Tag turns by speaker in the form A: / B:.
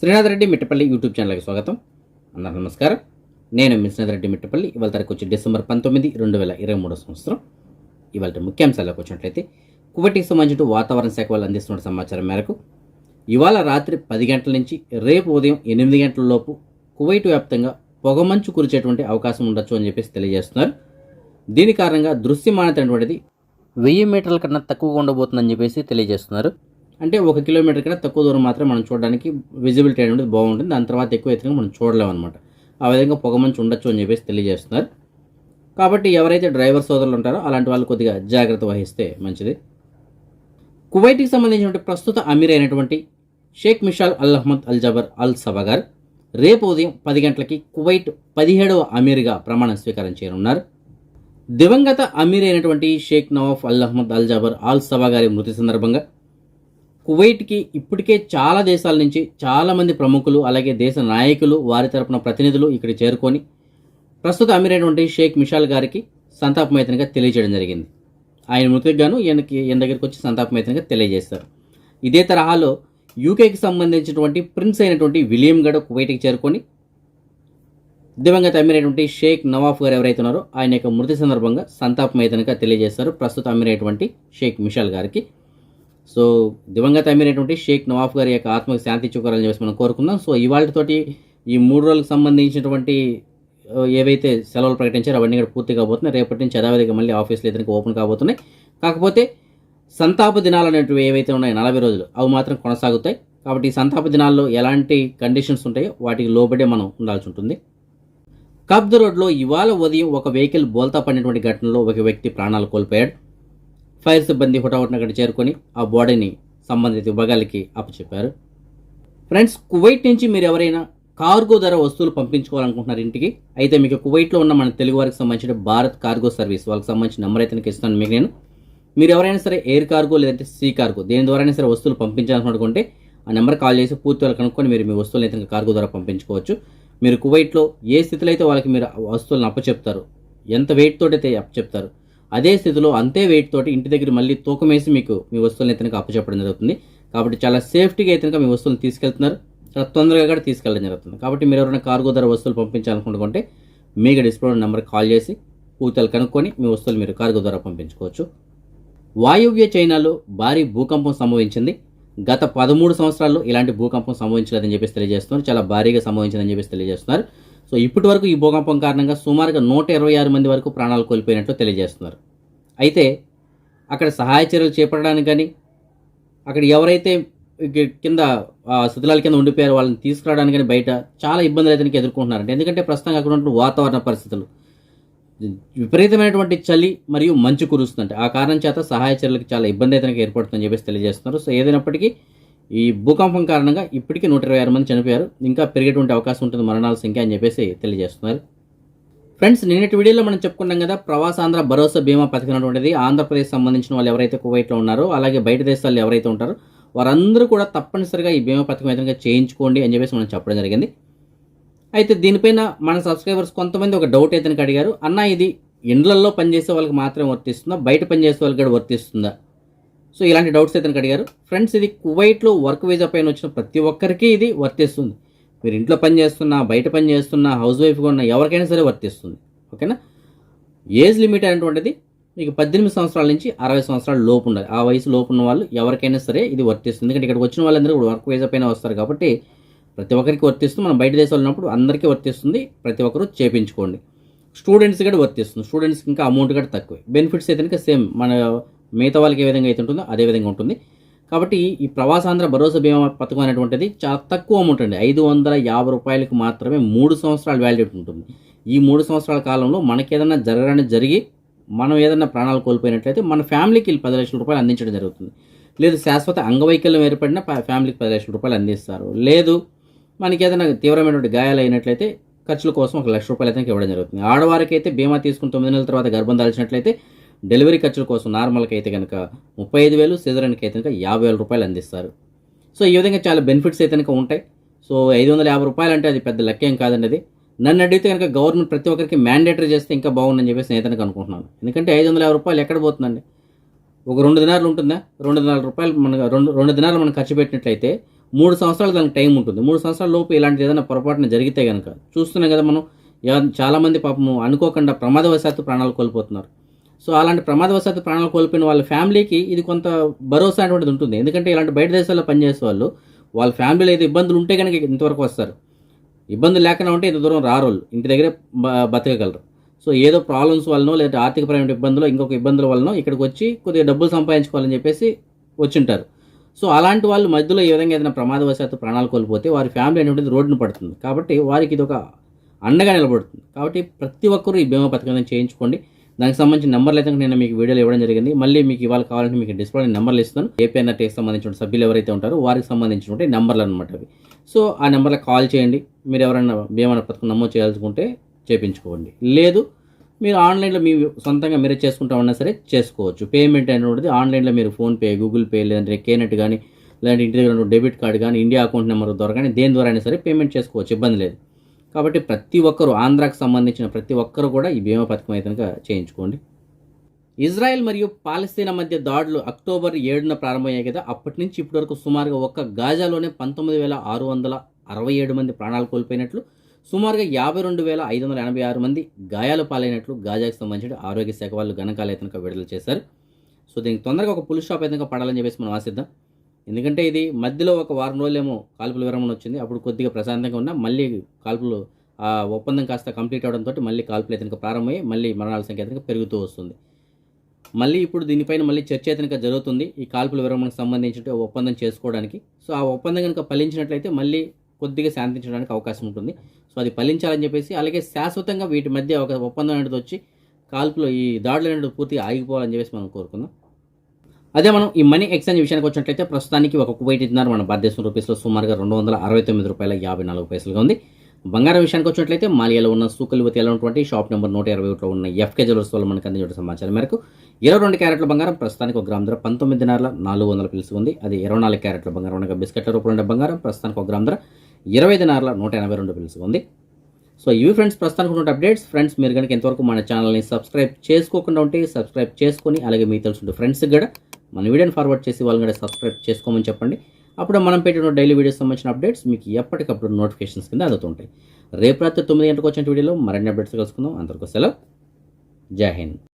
A: Srinath Reddy Mittapalli YouTube ఛానల్కి స్వాగతం. అందరూ నమస్కారం. నేను మిశ్రీనాథ్ రెడ్డి మిట్టపల్లి. ఇవాళ తారీఖు వచ్చి డిసెంబర్ పంతొమ్మిది రెండు వేల ఇరవై మూడో సంవత్సరం. ఇవాళ ముఖ్యాంశాలకు వచ్చినట్లయితే కువటికి సంబంధించిన వాతావరణ శాఖ వాళ్ళు అందిస్తున్న సమాచారం మేరకు ఇవాళ రాత్రి పది గంటల నుంచి రేపు ఉదయం ఎనిమిది గంటల లోపు కువైట్ వ్యాప్తంగా పొగమంచు కురిచేటువంటి అవకాశం ఉండొచ్చు అని చెప్పేసి తెలియజేస్తున్నారు. దీని కారణంగా దృశ్యమానత అనేటువంటిది వెయ్యి మీటర్ల కన్నా తక్కువగా ఉండబోతుందని చెప్పేసి తెలియజేస్తున్నారు. అంటే ఒక కిలోమీటర్ కన్నా తక్కువ దూరం మాత్రం మనం చూడడానికి విజిబిలిటీ అనేది బాగుంటుంది. దాని తర్వాత ఎక్కువ ఎత్తుగా మనం చూడలేము అనమాట ఆ విధంగా పొగమంచు ఉండొచ్చు అని చెప్పేసి తెలియజేస్తున్నారు. కాబట్టి ఎవరైతే డ్రైవర్ సోదరులు ఉంటారో అలాంటి వాళ్ళు కొద్దిగా జాగ్రత్త వహిస్తే మంచిది. కువైట్కి సంబంధించినటువంటి ప్రస్తుత అమీర్ అయినటువంటి Sheikh Mishal Al Ahmad Al Jaber Al సబాగార్ రేపు ఉదయం పది గంటలకి కువైట్ పదిహేడవ అమీర్గా ప్రమాణ స్వీకారం చేయనున్నారు. దివంగత అమీర్ అయినటువంటి Sheikh Nawaf Al Ahmad Al Jaber Al Sabah గారి మృతి సందర్భంగా కువైట్కి ఇప్పటికే చాలా దేశాల నుంచి చాలామంది ప్రముఖులు అలాగే దేశ నాయకులు వారి తరపున ప్రతినిధులు ఇక్కడ చేరుకొని ప్రస్తుత అమీర్ అయినటువంటి షేక్ మిషాల్ గారికి సంతాపమైతనగా తెలియజేయడం జరిగింది. ఆయన మృతికి గాను ఈయనకి ఈయన దగ్గరికి వచ్చి సంతాపమైతనగా తెలియజేస్తారు. ఇదే తరహాలో యూకేకి సంబంధించినటువంటి ప్రిన్స్ అయినటువంటి విలియం గడ కువైట్కి చేరుకొని దివంగత అమీర్ షేక్ నవాఫ్ గారు ఎవరైతే ఉన్నారో ఆయన యొక్క మృతి సందర్భంగా సంతాపమైతనగా తెలియజేస్తారు. ప్రస్తుత అమీర్ షేక్ మిషాల్ గారికి. సో దివంగత అమీర్ షేక్ నవాఫ్ గారి యొక్క ఆత్మకు శాంతి చూకరాలని చెప్పేసి మనం కోరుకుందాం. సో ఇవాళతోటి ఈ మూడు రోజులకు సంబంధించినటువంటి ఏవైతే సెలవులు ప్రకటించారో అవన్నీ కూడా పూర్తి కాబోతున్నాయి. రేపటి నుంచి యథావిధిగా మళ్ళీ ఆఫీసులు ఇతనికి ఓపెన్ కాబోతున్నాయి. కాకపోతే సంతాప దినాలు అనేటివి ఏవైతే ఉన్నాయో నలభై రోజులు అవి మాత్రం కొనసాగుతాయి. కాబట్టి ఈ సంతాప దినాల్లో ఎలాంటి కండిషన్స్ ఉంటాయో వాటికి లోబడే మనం ఉండాల్సి ఉంటుంది. కబ్ద రోడ్లో ఇవాళ ఉదయం ఒక వెహికల్ బోల్తా పడినటువంటి ఘటనలో ఒక వ్యక్తి ప్రాణాలు కోల్పోయాడు. ఫైర్ సిబ్బంది హుటాహుటిన అక్కడ చేరుకొని ఆ బాడీని సంబంధిత విభాగాలకి అప్పచెప్పారు. ఫ్రెండ్స్ కువైట్ నుంచి మీరు ఎవరైనా కార్గో ధర వస్తువులు పంపించుకోవాలనుకుంటున్నారు ఇంటికి. అయితే మీకు కువైట్లో ఉన్న మన తెలుగు వారికి సంబంధించిన భారత్ కార్గో సర్వీస్ వాళ్ళకి సంబంధించిన నెంబర్ అయితే నాకు ఇస్తాను మీకు నేను. మీరు ఎవరైనా సరే ఎయిర్ కార్గో లేదంటే సీ కార్గో దేని ద్వారా సరే వస్తువులు పంపించాలనుకుంటే ఆ నెంబర్ కాల్ చేసి పూర్తి వాళ్ళు కనుక్కొని మీరు మీ వస్తువులు అయితే కార్గో ద్వారా పంపించుకోవచ్చు. మీరు కువైట్లో ఏ స్థితిలో అయితే వాళ్ళకి మీరు ఆ వస్తువులను అప్పచెప్తారు ఎంత వెయిట్ తోటి అయితే అప్పచెప్తారు అదే స్థితిలో అంతే వెయిట్ తోటి ఇంటి దగ్గర మళ్ళీ తూకం వేసి మీకు మీ వస్తువులను అయితే అప్పచెప్పడం జరుగుతుంది. కాబట్టి చాలా సేఫ్టీగా అయితే మీ వస్తువులను తీసుకెళ్తున్నారు. చాలా తొందరగా కూడా తీసుకెళ్ళడం జరుగుతుంది. కాబట్టి మీరు ఎవరైనా కార్గో ధర వస్తువులు పంపించాలనుకుంటుంటే మీకు డిస్ప్లే నెంబర్ కాల్ చేసి పూతలు కనుక్కొని మీ వస్తువులు మీరు కార్గో ద్వారా పంపించుకోవచ్చు. వాయువ్య చైనాలో భారీ భూకంపం సంభవించింది. గత పదమూడు సంవత్సరాల్లో ఇలాంటి భూకంపం సంభవించలేదని చెప్పేసి తెలియజేస్తున్నారు. చాలా భారీగా సంభవించిందని చెప్పేసి తెలియజేస్తున్నారు. సో ఇప్పటి వరకు ఈ భూకంపం కారణంగా సుమారుగా నూట ఇరవై ఆరు మంది వరకు ప్రాణాలు కోల్పోయినట్లు తెలియజేస్తున్నారు. అయితే అక్కడ సహాయ చర్యలు చేపట్టడానికి కానీ అక్కడ ఎవరైతే కింద ఆ, శిథిలాల కింద ఉండిపోయారు. వాళ్ళని తీసుకురావడానికి బయట చాలా ఇబ్బందులు అయితే ఎదుర్కొంటున్నారంట. ఎందుకంటే ప్రస్తుతం అక్కడ ఉన్న వాతావరణ పరిస్థితులు. విపరీతమైనటువంటి చలి మరియు మంచు కురుస్తుందంట. ఆ కారణం చేత సహాయ చర్యలకు చాలా ఇబ్బంది అయితే ఏర్పడుతుందని చెప్పేసి తెలియజేస్తున్నారు. సో ఏదైనప్పటికీ ఈ భూకంపం కారణంగా ఇప్పటికీ నూట ఇరవై ఆరు మంది చనిపోయారు. ఇంకా పెరిగేటువంటి అవకాశం ఉంటుంది. మరణాల సంఖ్య అని చెప్పేసి తెలియజేస్తున్నారు. ఫ్రెండ్స్ నిన్నటి వీడియోలో మనం చెప్పుకున్నాం కదా ప్రవాసాంధ్ర భరోసా బీమా పథకం అనేటువంటిది. ఆంధ్రప్రదేశ్ సంబంధించిన వాళ్ళు ఎవరైతే కువైట్లో ఉన్నారో అలాగే బయట దేశాల్లో ఎవరైతే ఉంటారో వారందరూ కూడా తప్పనిసరిగా ఈ బీమా పథకం ఏదైనా చేయించుకోండి అని చెప్పేసి మనం చెప్పడం జరిగింది. అయితే దీనిపైన మన సబ్స్క్రైబర్స్ కొంతమంది ఒక డౌట్ అయితే అడిగారు. అన్న ఇది ఇండ్లల్లో పనిచేసే వాళ్ళకి మాత్రమే వర్తిస్తుందా? బయట పనిచేసే వాళ్ళకి కూడా వర్తిస్తుందా? సో ఇలాంటి డౌట్స్ అయితే అడిగారు. ఫ్రెండ్స్ ఇది కువైట్లో వర్క్ వీజా పైన వచ్చిన ప్రతి ఒక్కరికి ఇది వర్తిస్తుంది. మీరు ఇంట్లో పని చేస్తున్నా బయట పని చేస్తున్నా హౌస్ వైఫ్గా ఉన్న ఎవరికైనా సరే వర్తిస్తుంది. ఓకేనా? ఏజ్ లిమిట్ అనేటువంటిది మీకు పద్దెనిమిది సంవత్సరాల నుంచి అరవై సంవత్సరాల లోపు ఉండాలి. ఆ వయసు లోపు ఉన్న వాళ్ళు ఎవరికైనా సరే ఇది వర్తిస్తుంది. ఎందుకంటే ఇక్కడికి వచ్చిన వాళ్ళందరూ కూడా వర్క్ వీజా పైన వస్తారు కాబట్టి ప్రతి ఒక్కరికి వర్తిస్తుంది. మనం బయట దేశాలు ఉన్నప్పుడు అందరికీ వర్తిస్తుంది. ప్రతి ఒక్కరు చేపించుకోండి. స్టూడెంట్స్ కూడా వర్తిస్తుంది. స్టూడెంట్స్కి ఇంకా అమౌంట్ కూడా తక్కువే. బెనిఫిట్స్ అయితే ఇంకా సేమ్ మన మిగతా వాళ్ళకి ఏ విధంగా అయితే ఉంటుందో అదే విధంగా ఉంటుంది. కాబట్టి ఈ ప్రవాసాంధ్ర భరోసా బీమా పథకం అనేటువంటిది చాలా తక్కువ అమౌంట్ అండి. ఐదు వందల యాభై రూపాయలకు మాత్రమే మూడు సంవత్సరాల వ్యాలిడిటీ ఉంటుంది. ఈ మూడు సంవత్సరాల కాలంలో మనకి ఏదైనా జరిగి మనం ఏదైనా ప్రాణాలు కోల్పోయినట్లయితే మన ఫ్యామిలీకి పది లక్షల రూపాయలు అందించడం జరుగుతుంది. లేదు శాశ్వత అంగవైకల్యం ఏర్పడిన ప- ఫ్యామిలీకి పది లక్షల రూపాయలు అందిస్తారు. లేదు మనకి ఏదైనా తీవ్రమైనటువంటి గాయాలు అయినట్లయితే ఖర్చుల కోసం ఒక లక్ష రూపాయలు అయితే ఇవ్వడం జరుగుతుంది. ఆడవారికి అయితే బీమా తీసుకుని తొమ్మిది నెలల తర్వాత గర్భం దాల్చినట్లయితే డెలివరీ ఖర్చుల కోసం నార్మల్కి అయితే కనుక ముప్పై ఐదు వేలు సిజరన్కి అయితే కనుక యాభై వేల రూపాయలు అందిస్తారు. సో ఈ విధంగా చాలా బెనిఫిట్స్ అయితే కనుక ఉంటాయి. సో ఐదు వందల యాభై రూపాయలు అంటే అది పెద్ద లక్ష్యం కాదండి అది. నన్ను అడిగితే కనుక గవర్నమెంట్ ప్రతి ఒక్కరికి మ్యాండేటరీ చేస్తే ఇంకా బాగుందని చెప్పేసి నేతనికి అనుకుంటున్నాను. ఎందుకంటే ఐదు వందల యాభై రూపాయలు ఎక్కడ పోతుందండి? ఒక రెండు దినాలు ఉంటుందా? రెండు దినాల రూపాయలు మన రెండు రెండు దినాలు మనం ఖర్చు పెట్టినట్లయితే మూడు సంవత్సరాలు దానికి టైం ఉంటుంది. మూడు సంవత్సరాల లోపు ఇలాంటి ఏదైనా పొరపాటున జరిగితే కనుక చూస్తున్నాం కదా మనం చాలామంది పాపము అనుకోకుండా ప్రమాదవశాత్తు ప్రాణాలు కోల్పోతున్నారు. సో అలాంటి ప్రమాదవశాత్తు ప్రాణాలు కోల్పోయిన వాళ్ళ ఫ్యామిలీకి ఇది కొంత భరోసా అనేటువంటిది ఉంటుంది. ఎందుకంటే ఇలాంటి బయట దేశాల్లో పనిచేసే వాళ్ళు వాళ్ళ ఫ్యామిలీలో ఏదో ఇబ్బందులు ఉంటే కనుక ఇంతవరకు వస్తారు. ఇబ్బంది లేకుండా ఉంటే ఇంత దూరం రారోళ్ళు. ఇంటి దగ్గరే బతకగలరు. సో ఏదో ప్రాబ్లమ్స్ వల్లనో లేదా ఆర్థికపరమైన ఇబ్బందులు ఇంకొక ఇబ్బందుల వలన ఇక్కడికి వచ్చి కొద్దిగా డబ్బులు సంపాదించుకోవాలని చెప్పేసి వచ్చింటారు. సో అలాంటి వాళ్ళు మధ్యలో ఈ విధంగా ఏదైనా ప్రమాదవశాత్తు ప్రాణాలు కోల్పోతే వారి ఫ్యామిలీ అనేటువంటిది రోడ్డున పడుతుంది. కాబట్టి వారికి ఇది ఒక అండగా నిలబడుతుంది. కాబట్టి ప్రతి ఒక్కరూ ఈ బీమా పథకం చేయించుకోండి. దానికి సంబంధించిన నెంబర్లు అయితే నేను మీకు వీడియోలు ఇవ్వడం జరిగింది. మళ్ళీ మీకు ఇవాళ కావాలంటే మీకు డిస్ప్లే నెంబర్లు ఇస్తాను ఏపీఎన్ఆర్టీకి సంబంధించిన సభ్యులు ఎవరైతే ఉంటారో వారికి సంబంధించినటువంటి నెంబర్లు అనమాట అవి. సో ఆ నెంబర్లో కాల్ చేయండి. మీరు ఎవరైనా బీమా పథకం నమోదు చేయాల్సుకుంటే చేయించుకోండి లేదు మీరు ఆన్లైన్లో మీ సొంతంగా మీరే చేసుకుంటా ఉన్నా సరే చేసుకోవచ్చు. పేమెంట్ అనేది ఆన్లైన్లో మీరు ఫోన్పే గూగుల్ పే లేదంటే కేనెట్ కానీ లేదంటే ఇంటి దగ్గర డెబిట్ కార్డు కానీ ఇండియా అకౌంట్ నెంబర్ ద్వారా కానీ దేని ద్వారా అయినా సరే పేమెంట్ చేసుకోవచ్చు. ఇబ్బంది లేదు. కాబట్టి ప్రతి ఒక్కరు ఆంధ్రాకి సంబంధించిన ప్రతి ఒక్కరు కూడా ఈ బీమా పథకం అయితే కనుక చేయించుకోండి. ఇజ్రాయెల్ మరియు పాలస్తీనా మధ్య దాడులు అక్టోబర్ ఏడున ప్రారంభమయ్యాయి కదా. అప్పటి నుంచి ఇప్పటి వరకు సుమారుగా ఒక్క గాజాలోనే పంతొమ్మిది వేల ఆరు వందల అరవై ఏడు మంది ప్రాణాలు కోల్పోయినట్లు సుమారుగా యాభై రెండు వేల ఐదు వందల ఎనభై ఆరు మంది గాయాలు పాలైనట్లు గాజాకి సంబంధించిన ఆరోగ్య శాఖ వాళ్ళు గణకాలు అయితే విడుదల చేశారు. సో దీనికి తొందరగా ఒక పులి స్టాప్ అయితే పడాలని చెప్పేసి మనం ఆశిద్దాం. ఎందుకంటే ఇది మధ్యలో ఒక వారం రోజులేమో కాల్పుల విరమణ వచ్చింది. అప్పుడు కొద్దిగా ప్రశాంతంగా ఉన్నా మళ్ళీ కాల్పులు ఆ ఒప్పందం కాస్త కంప్లీట్ అవడంతో మళ్ళీ కాల్పులు అయితే ప్రారంభమై ప్రారంభమయ్యి మళ్ళీ మరణాల సంఖ్య అయితే పెరుగుతూ వస్తుంది. మళ్ళీ ఇప్పుడు దీనిపైన మళ్ళీ చర్చ అయితే కనుక జరుగుతుంది. ఈ కాల్పుల విరమణకు సంబంధించిన ఒప్పందం చేసుకోవడానికి. సో ఆ ఒప్పందం కనుక ఫలించినట్లయితే మళ్ళీ కొద్దిగా శాంతించడానికి అవకాశం ఉంటుంది. సో అది ఫలించాలని చెప్పేసి అలాగే శాశ్వతంగా వీటి మధ్య ఒక ఒప్పందం అనేది వచ్చి కాల్పులు ఈ దాడులు అనేది పూర్తిగా ఆగిపోవాలని చెప్పేసి మనం కోరుకుందాం. అదే మనం ఈ మనీ ఎక్స్చేంజ్ విషయానికి వచ్చినట్లయితే ప్రస్తుతానికి ఒక కువైట్ ఇద్దరు మన భారతదేశం రూపీస్లో సుమారుగా రెండు వందల అరవై తొమ్మిది రూపాయల యాభై నాలుగు పైసలుగా ఉంది. బంగారం విషయానికి వచ్చినట్లయితే మాలియాలో ఉన్న సూకలివతి ఉన్నటువంటి షాప్ నెంబర్ నూట ఇరవై ఒకటిలో ఉన్న ఎఫ్కే జ్యువెలర్స్ వల్ల మనకు అందించిన సమాచారం మేరకు ఇరవై రెండు క్యారెట్ల బంగారం ప్రస్తుతానికి ఒక గ్రామ్ ధర పంతొమ్మిది దినాల నాలుగు వందల పిలుసు ఉంది అది ఇరవై నాలుగు క్యారెట్ల బంగారం ఉండగా బిస్కెట్ల రూపంలో ఉండే బంగారం ప్రస్తుతానికి ఒక గ్రామ్ ధర ఇరవై దినాల నూట ఎనభై రెండు పిలుసు ఉంది సో ఇవి ఫ్రెండ్స్ ప్రస్తుతానికి ఉన్న అప్డేట్స్. ఫ్రెండ్స్ మీరు కనుక ఎంతవరకు మన ఛానల్ని సబ్స్క్రైబ్ చేసుకోకుండా ఉంటే సబ్స్క్రైబ్ చేసుకొని అలాగే మీకు తెలుసు ఫ్రెండ్స్కి కూడా మన వీడియోని ఫార్వర్డ్ చేసి వాళ్ళని కూడా సబ్స్క్రైబ్ చేసుకోమని చెప్పండి. అప్పుడు మనం పెట్టిన డైలీ వీడియోస్ సంబంధించిన అప్డేట్స్ మీకు ఎప్పటికప్పుడు నోటిఫికేషన్స్ కింద అందుతుంటాయి. రేపు రాత్రి తొమ్మిది గంటలకు వచ్చిన వీడియోలో మరిన్ని అప్డేట్స్ కలుసుకుందాం. అందరికీ సెలవు. జై హింద్.